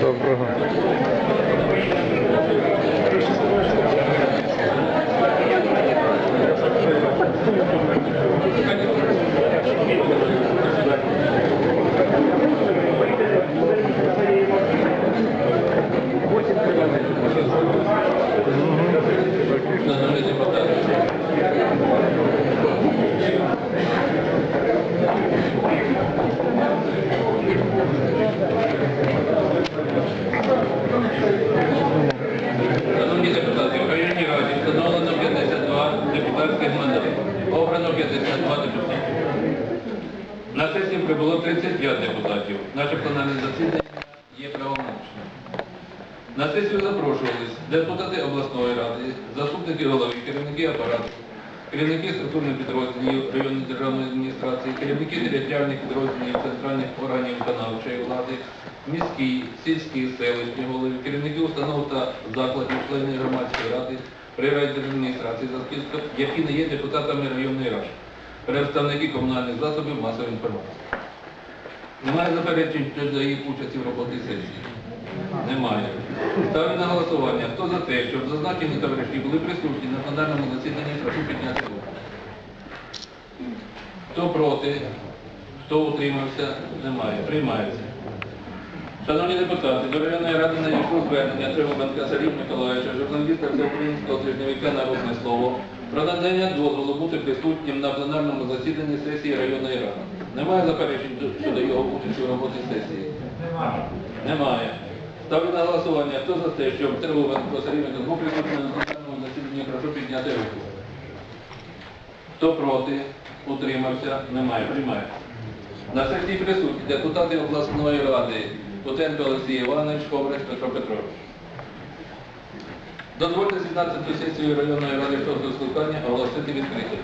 Доброго. Шановні депутати, Шановні депутати, в районній раді встановлено 52 депутатських мандатів. Обрано 52 депутати. На сесії прибуло 35 депутатів. Наше пленарне засідання є правомочним. На сесію запрошувались депутати обласної ради, заступники голови, керівники апарату, керівники структурних підрозділів районної державної адміністрації, керівники територіальних підрозділів центральних органів виконавчої влади, міські, сільські, селищні голови, керівники установ та закладів, члени громадської ради при райдержадміністрації за списком, які не є депутатами районної ради, представники комунальних засобів масової інформації. Немає заперечень щодо їх участі в роботі сесії? Немає. Ставлю на голосування. Хто за те, щоб зазначені товариші були присутні на пленарному засіданні, прошу підняти руку. Хто проти? Хто утримався? Немає. Приймається. Шановні депутати, до районної ради надійшло звернення Тригубенка Сергія Миколаївича, журналіста Всеукраїнського тижневика Народне слово про надання дозволу бути присутнім на пленарному засіданні сесії районної ради. Немає заперечень щодо його участі у роботі сесії? Немає. Ставлю на голосування. Хто за те, щоб Тригубенко Сергій був присутній на пленарному засіданні, прошу підняти руку. Хто проти? Утримався? Немає. Приймається. На сесії присутні депутати обласної ради Путенко Олексій Іванович, Коврець Петро Петрович. Дозвольте 17-ту сесію районної ради 6 скликання оголосити відкритою.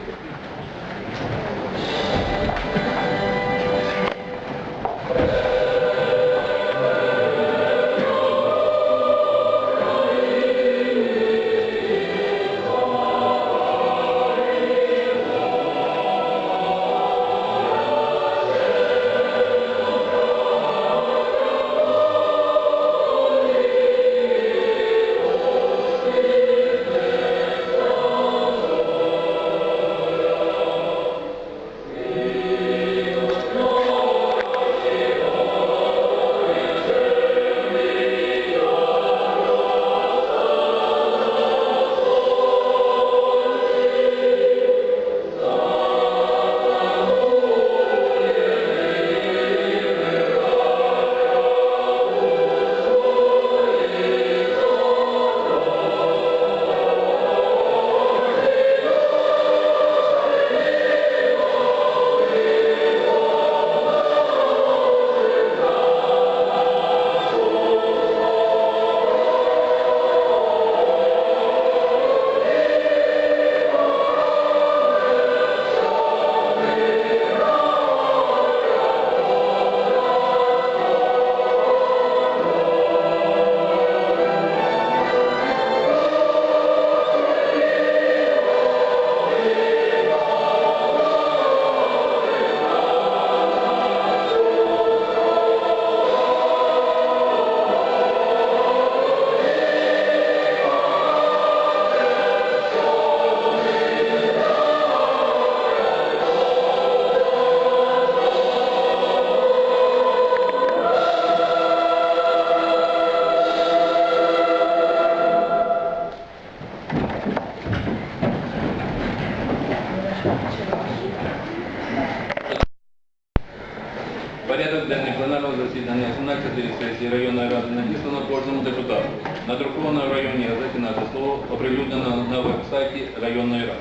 Районній газеті наше слово оприлюднено на веб-сайті районної ради.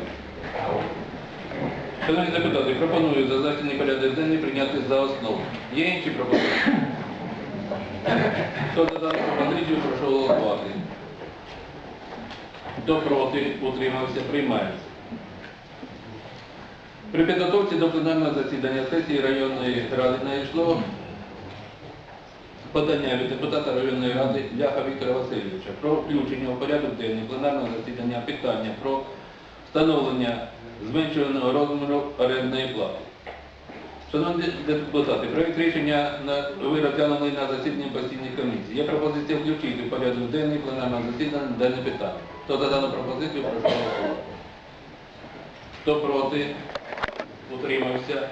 Шановні депутати, пропоную зазначений порядок денний прийняти за основу. Є інші пропозиції? Хто за дану пропозицію, прошу голосувати. Хто проти, утримався, приймається. При підготовці до пленарного засідання сесії районної ради надійшло подання від депутата районної ради Ляха Віктора Васильовича про включення у порядок денний пленарного засідання питання про встановлення зменшеного розміру орендної плати. Шановні депутати, проект рішення ви розглянули на засіданні постійної комісії. Є пропозиція включити в порядок денний пленарного засідання дане питання. Хто за дану пропозицію, прошу голосувати. Хто проти, утримався,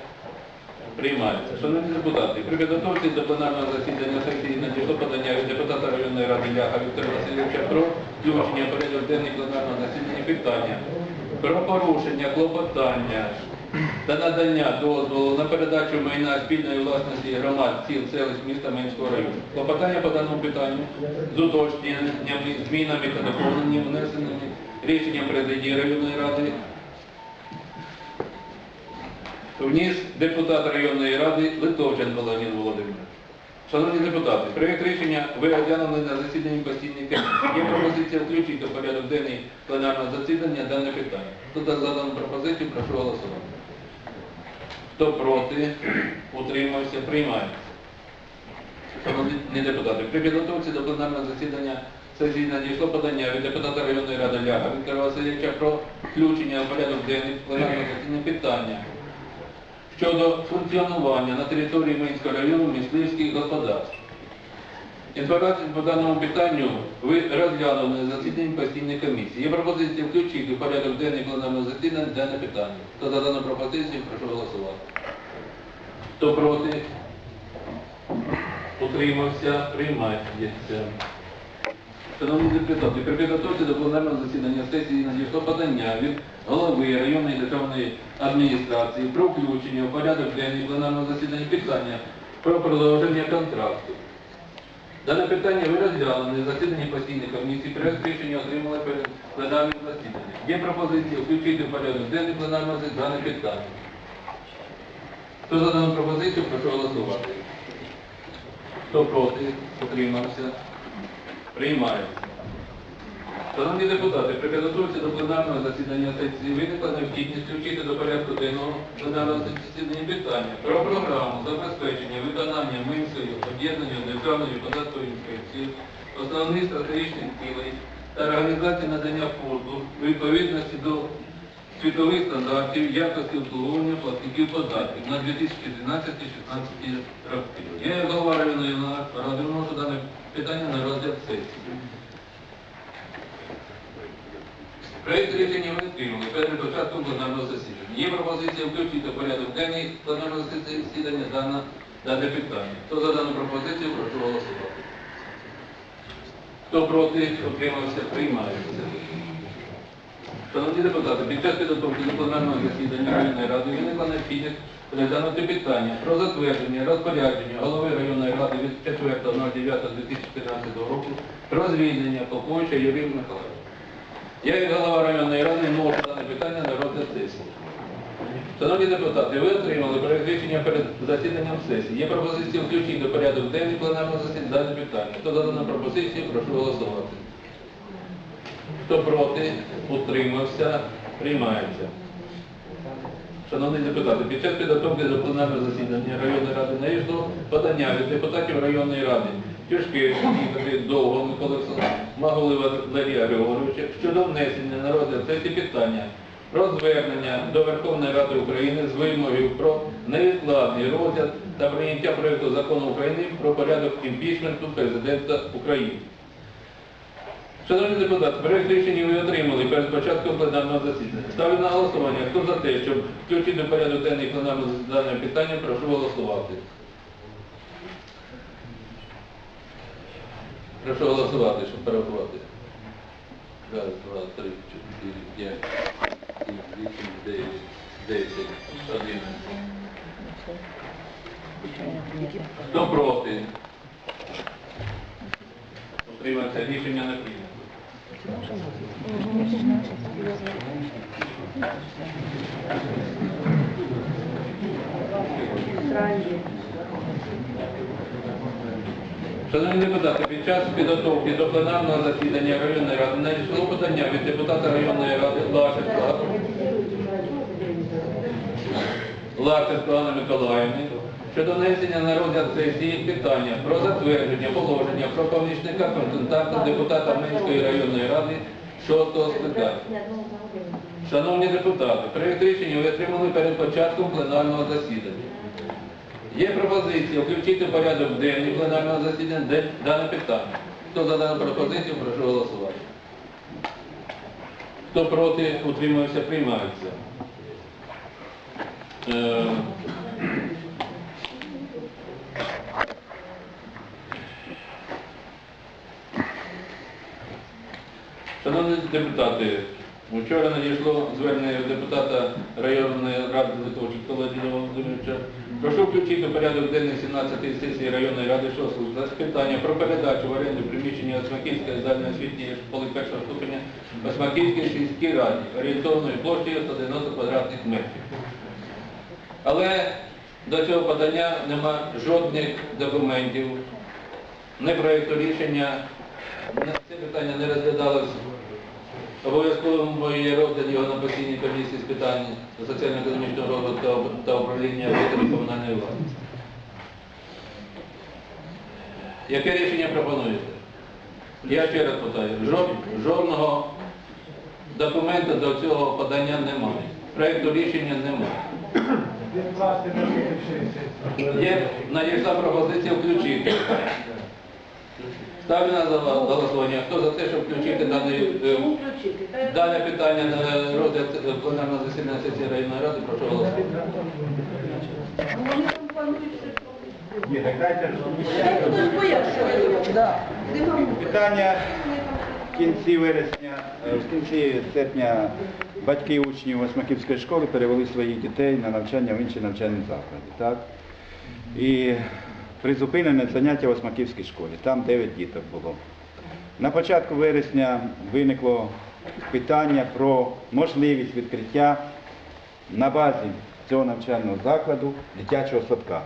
приймається. Шановні депутати, при підготовці до пленарного засідання сесії надійшло подання від депутата районної ради Ляха Віктора Васильовича про включення порядок денний пленарного засідання питання про порушення клопотання та надання дозволу на передачу майна спільної власності громад сіл селищ міста Менського району. Клопотання по даному питанню з уточненнями, змінами та доповненнями, внесеними рішенням президії районної ради вніс депутат районної ради Литовченко Леонід Володимирович. Шановні депутати, проєкт рішення ви розглянули на засіданні постійної комісії. Є пропозиція включити в порядок денний пленарного засідання дане питання. Хто за дану пропозицію, прошу голосувати. Хто проти, утримався, приймається. Шановні депутати, при підготовці до пленарного засідання сесії надійшло подання від депутата районної ради Ляга Віктора Васильовича про включення в порядок денний пленарного засідання питання щодо функціонування на території Минського району мисливських господарств. Інформацію по даному питанню ви розглянули на засіданні постійної комісії. Є пропозиція включити в порядок денний пленарного засідання дане питання. Хто за дану пропозицію, прошу голосувати. Хто проти? Утримався, приймається. Шановні депутати, при підготовці до пленарного засідання сесії надійшло подання від голови районної державної адміністрації про включення в порядок денний пленарного засідання питання про продовження контракту. Дане питання ви розглянули на засіданні постійної комісії, проект рішення отримали перед пленарним засіданням. Є пропозиція включити в порядок денний пленарного засідання питання. Хто за дану пропозицію, прошу голосувати. Хто проти, утримався, приймається. Шановні депутати, при підготовці до пленарного засідання сесії виникла необхідність включити до порядку денного пленарного засідання питання про програму забезпечення виконання Минською об'єднаною державною податковою інспекцією основних стратегічних цілей та організації надання послуг відповідності до світових стандартів якості обслуговування платників податків на 2012-2016 роки. Я як голова районної ради вношу дане питання на розгляд сесії. Проект рішення ви перед початком пленарного засідання. Є пропозиція включити порядок денний пленарного засідання дане, дане питання. Хто за дану пропозицію, прошу голосувати. Хто проти, утримався, приймається. Шановні депутати, під час підготовки до пленарного засідання районної ради виникла необхідність розглянути питання про затвердження розпорядження голови районної ради від 4.09.2014 року про звільнення Поповича Юрія Михайловича. Я як голова районної ради можу дане питання на розгляд сесії. Шановні депутати, ви отримали проект рішення перед засіданням сесії. Є пропозиція включити до порядок денний пленарного засідання дане питання. Хто за дану пропозицію, прошу голосувати. Хто проти, утримався, приймається. Шановні депутати, під час підготовки до пленарного засідання районної ради надійшло подання від депутатів районної ради Ігоря, Довгого, Миколи Магули Валерія Григоровича щодо внесення на розгляд сесії питання про звернення до Верховної Ради України з вимогою про невідкладний розгляд та прийняття проєкту закону України про порядок імпічменту президента України. Шановні депутати, проект рішення ви отримали перед початком пленарного засідання. Ставлю на голосування. Хто за те, щоб включити в порядок денний пленарного засідання питання, прошу голосувати. Прошу голосувати, щоб порахувати. Раз, два, три, чотири, п'ять, сім, вісім, дев'ять, десять, одинадцять. Хто проти? Утримався. Рішення не прийнято. Шановні депутати, під час підготовки до пленарного засідання районної ради надійшло подання від депутата районної ради Лашенка. Лашенко Анни Миколаївни щодо внесення на розгляд сесії питання про затвердження положення про помічника консультанта депутата Минської районної ради шостого скликання. Шановні депутати, проєкт рішення ви отримали перед початком пленарного засідання. Є пропозиція включити в порядок денний пленарного засідання дане питання. Хто за дану пропозицію, прошу голосувати. Хто проти, утримався, приймається. Е, Шановні депутати, вчора надійшло звернення депутата районної ради Литовченка Володимира Володимировича. Прошу включити порядок денний 17-ї сесії районної ради 6 скликання питання про передачу в оренду приміщення Осмаківської загальноосвітньої школи першого ступеня Осмаківській сільській раді орієнтовною площею 190 квадратних метрів. Але до цього подання нема жодних документів, не проєкту рішення. Це питання не розглядалось обов'язково є розгляд його на постійній комісії з питань соціально-економічного розвитку та управління об'єктами комунальної власності. Яке рішення пропонуєте? Я ще раз питаю, жодного документа до цього подання немає. Проєкту рішення немає. Є надійшла пропозиція включити. Ставлю на голосування. Хто за те, щоб включити дане, е, дане питання на розгляд е, пленарного засідання сесії районної ради, прошу голосувати. Питання в кінці вересня, е, в кінці серпня батьки учнів Осмаківської школи перевели своїх дітей на навчання в інші навчальні заклади. Так? І призупинене заняття в Осмаківській школі. Там 9 діток було. На початку вересня виникло питання про можливість відкриття на базі цього навчального закладу дитячого садка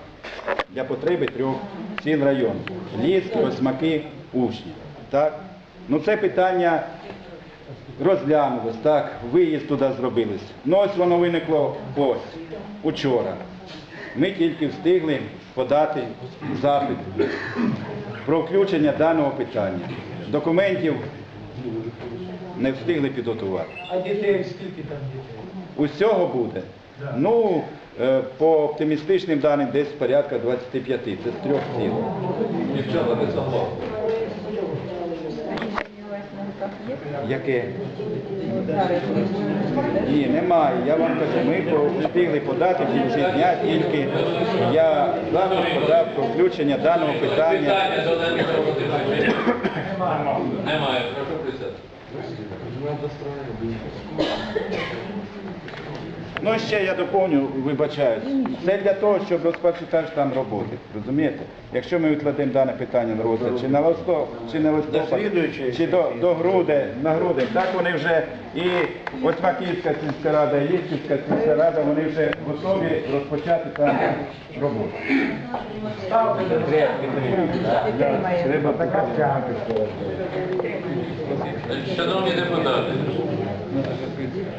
для потреби трьох сіл району. Ліски, осмаки, учні. Так? Ну це питання розглянулось, так, виїзд туди зробились. Ну ось воно виникло ось, учора. Ми тільки встигли подати запит про включення даного питання. Документів не встигли підготувати. А дітей скільки там дітей? Усього буде. Ну, е, по оптимістичним даним десь порядка 25, це з трьох сіл. Дівчата не собак. Яке? Ні, немає. Я вам кажу, ми встигли подати в кінці дня, тільки я запит подав про включення даного питання. Немає. Немає. Ну ще я доповню, вибачаюсь. Це для того, щоб розпочати там роботи. Розумієте? Якщо ми відкладемо дане питання на розгляд, чи на листо, чи на листопад, чи до, до груди, на грудень, так вони вже і Осмаківська сільська рада, і Лісківська сільська рада, вони вже готові розпочати там роботу. Так. Треба така тягати. Шановні депутати,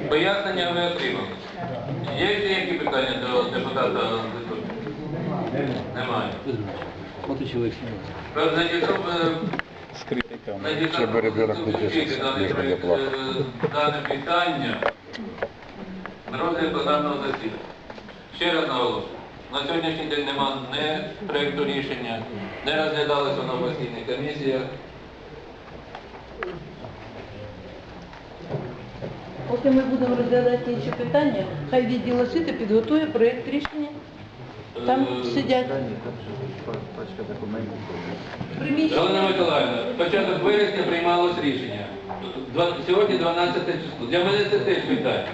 пояснення ви отримали. Є ще які питання до депутата Литовченка? Немає. Надійшов е, щоб ребенок не пропозиція включити тішився, дане лишь не проект, плакав. е, дане питання на розгляд пленарного засідання. Ще раз наголошую. На сьогоднішній день нема не проєкту рішення, не розглядалося на постійних комісіях. Поки ми будемо розглядати інші питання, хай відділ освіти підготує проєкт рішення. Там Е, сидять приміщення. Галина Миколаївна, початок вересня приймалось рішення. Два- Сьогодні 12 число. Для мене це теж питання.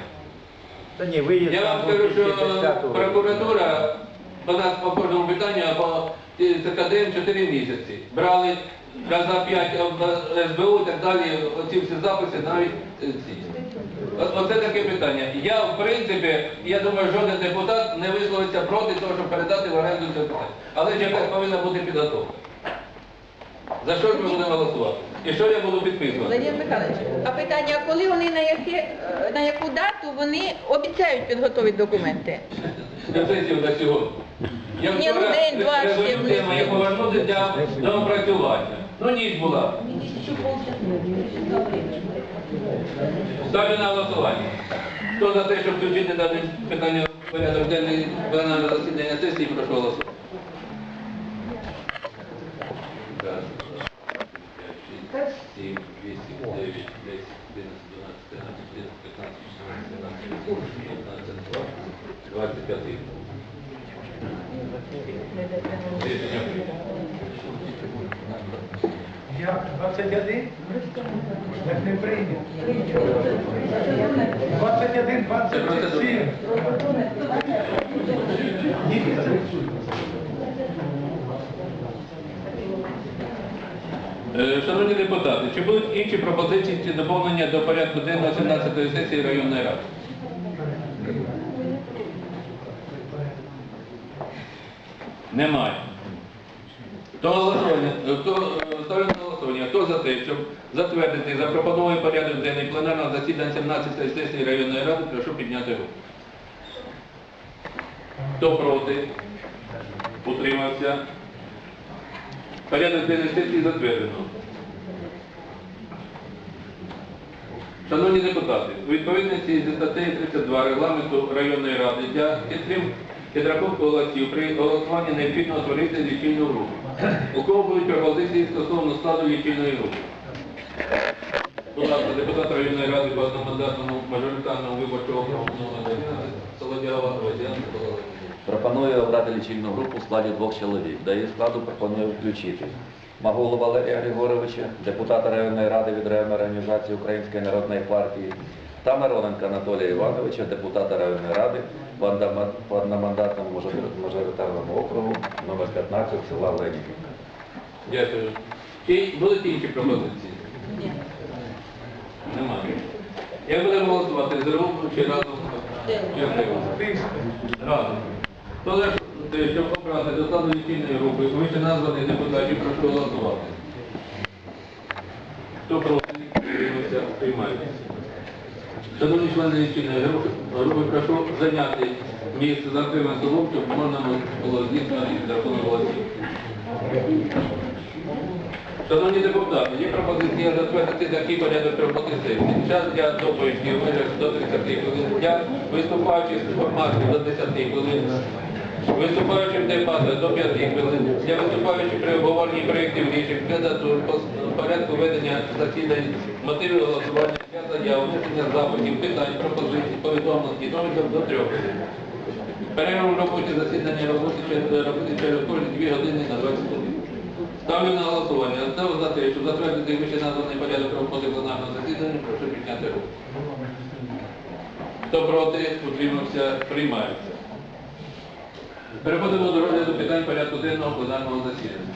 Та ні, виїзд Я вам там скажу, що 10-го. прокуратура по нас по кожному питанню, а по ЦКДМ 4 місяці. Брали за 5 СБУ і так далі, оці всі записи навіть е, ці. Оце таке питання. Я, в принципі, я думаю, жоден депутат не висловиться проти того, щоб передати в оренду це питання. Але ж якась повинна бути підготовка. За що ж ми будемо голосувати? І що я буду підписувати? Леонід Михайлович, а питання, коли вони на яке е, на яку дату вони обіцяють підготовити документи? на сесію на сьогодні. Ні, ну день-два повернутися до опрацювання. Ну ніч була. Ставлю на голосування. Хто за те, щоб включити дане питання в порядок денний пленарного засідання сесії, прошу голосувати. Двадцять п'ятий. Я 21? Так не прийняв. 21, 27. Ні, це Шановні депутати, чи будуть інші пропозиції чи доповнення до порядку денного 17-ї сесії районної ради? Немає. То голосування, е, е, ставлю на голосування, хто за те, щоб затвердити запропонований порядок денний пленарного засідання 17-ї сесії районної ради, прошу підняти руку. Хто проти? Утримався. Порядок денний сесії затверджено. Шановні депутати, у відповідності зі статтею 32 регламенту районної ради для підтримки підрахунку голосів при голосуванні необхідно утворити лічильну групу. У кого будуть пропозиції стосовно складу лічильної групи? Будь ласка, депутат районної ради по одномандатному мажоритарному виборчому округу номер 11, Солодява Водян Микола Пропоную обрати лічильну групу в складі двох чоловік. До її складу пропоную включити Магулу Валерія Григоровича, депутата районної ради від районної організації Української народної партії, та Мироненка Анатолія Івановича, депутата районної ради по одномандатному мажоритарному округу номер 15 села Ленінівка. Дякую. Чи будуть інші пропозиції? Ні. Немає. Як будемо голосувати, з руку чи разом? Дякую. Разом. Хто за щоб обрати до складу лічильної групи вище названих депутатів, прошу голосувати. Хто проти, приймається. Шановні члени лічильної групи, прошу зайняти місце за тим столом, щоб можна було здійснити рахунок голосів. Шановні депутати, є пропозиція затвердити такий порядок роботи сесії. Час для доповіді межах до 30 хвилин, для виступаючих з форматів до 10 хвилин, виступаючих дебати до 5 хвилин, для виступаючих при обговоренні проєктів рішень, кандидатур, по порядку ведення засідань, мотивів голосування, для внесення запитів, питань, пропозицій, повідомлень і до 3 хвилин. Перерву робочі засідання робити через кожні 2 години на 20 хвилин. Ставлю на голосування. Хто за те, щоб затвердити вище названий порядок роботи пленарного засідання, прошу підняти руку. Хто проти, утримався, приймається. Переходимо до розгляду питань порядку денного пленарного засідання.